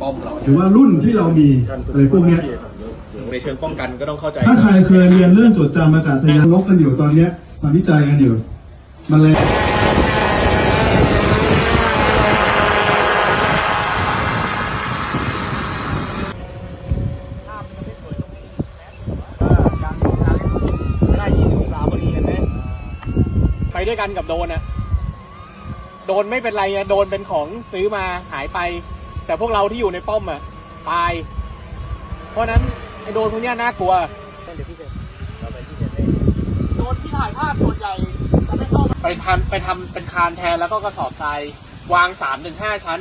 ป้อมเราหรือว่ารุ่นที่เรามีอะไรพวกเนี้ยในเชิงป้องกันก็ต้องเข้าใจ ถ้าใครเคยเรียนเรื่องจดจำอากาศยานลบกันอยู่ตอนเนี้ยตอนวิจัยกันอยู่มันเลยได้ยี่สิบสามพอดีเห็นไหมไปด้วยกันกับโดนอะ โดนไม่เป็นไรอะโดนเป็นของซื้อมาหายไป แต่พวกเราที่อยู่ในป้อมอะตาย เพราะฉะนั้นไอ้โดนพวกเนี้ยน่ากลัวโดนที่ถ่ายภาพส่วนใหญ่จะไม่เข้าไปทำไปทำเป็นคานแทนแล้วก็กระสอบทรายวางสามถึงห้าชั้น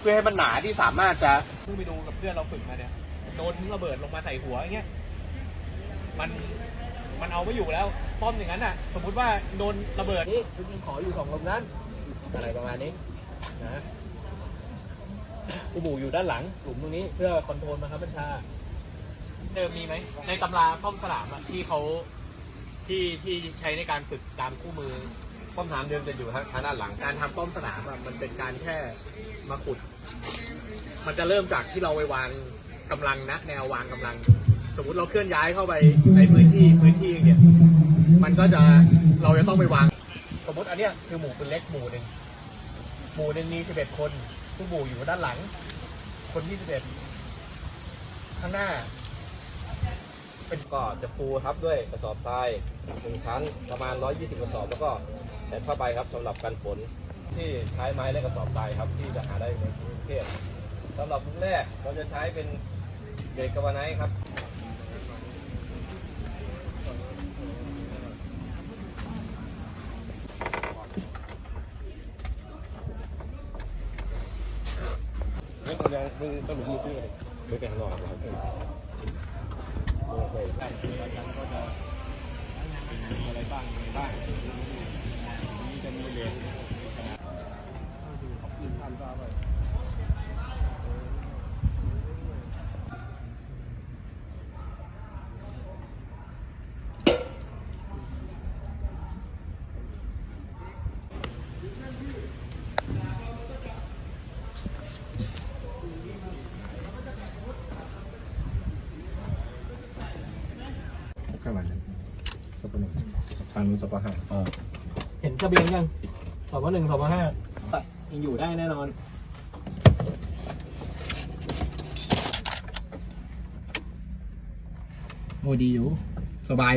เพื่อให้มันหนาที่สามารถจะเพิ่งไปดูกับเพื่อนเราฝึกมาเนี่ย โดนทิ้งระเบิดลงมาใส่หัวอย่างเงี้ยมันมันเอาไม่อยู่แล้ว ป้อมอย่างนั้นน่ะ สมมุติว่าโดนระเบิดนี่คุณขออยู่สองลมนั้น อะไรประมาณนี้นะกูบูอยู่ด้านหลังหลุมตรงนี้เพื่อคอนโทรลมาครับบัญชา เดิมมีไหม ในตำราป้อมสนามอะที่เขาที่ที่ใช้ในการฝึกตามคู่มือ ป้อมสนามเดิมจะอยู่ทางด้านหลัง การทำป้อมสนามอะมันเป็นการแค่มาขุด มันจะเริ่มจากที่เราไปวางกำลังนะแนววางกำลัง สมมุติเราเคลื่อนย้ายเข้าไปในพื้นที่พื้นที่เนี่ย มันก็จะเราจะต้องไปวาง มมติอันเนี้ยคือหมู่เป็นเล็กหมู่หนึ่งหมู่หนึ่งมีสิบเอ็ดคนผู้หมู่อยู่ด้านหลัง คนที่สิบเอ็ดข้างหน้าก็จะปูทับด้วยกระสอบทรายหนึ่งชั้นประมาณ 120กระสอบแล้วก็แผ่นผ้าใบครับสำหรับกันฝนที่ใช้ไม้และกระสอบทรายครับที่จะหาได้ในกรุงเทพสำหรับรุ่นแรกเราจะใช้เป็นเบรกกาวาไนท์ครับ ไม่ต้องยังมึงต้องหลุมมือพี่เลยไม่ไปข้างนอกครับอะไรบ้างอะไรบ้างนี่จะมีเหรียญข้า งหลังสัปหนึ่งทางนู้นสัปห้าเห็นทะเบียนยังสอบว่าหนึ่งสอบว่าห้ายังอยู่ได้แน่นอนโอ้ดีอยู่ สบาย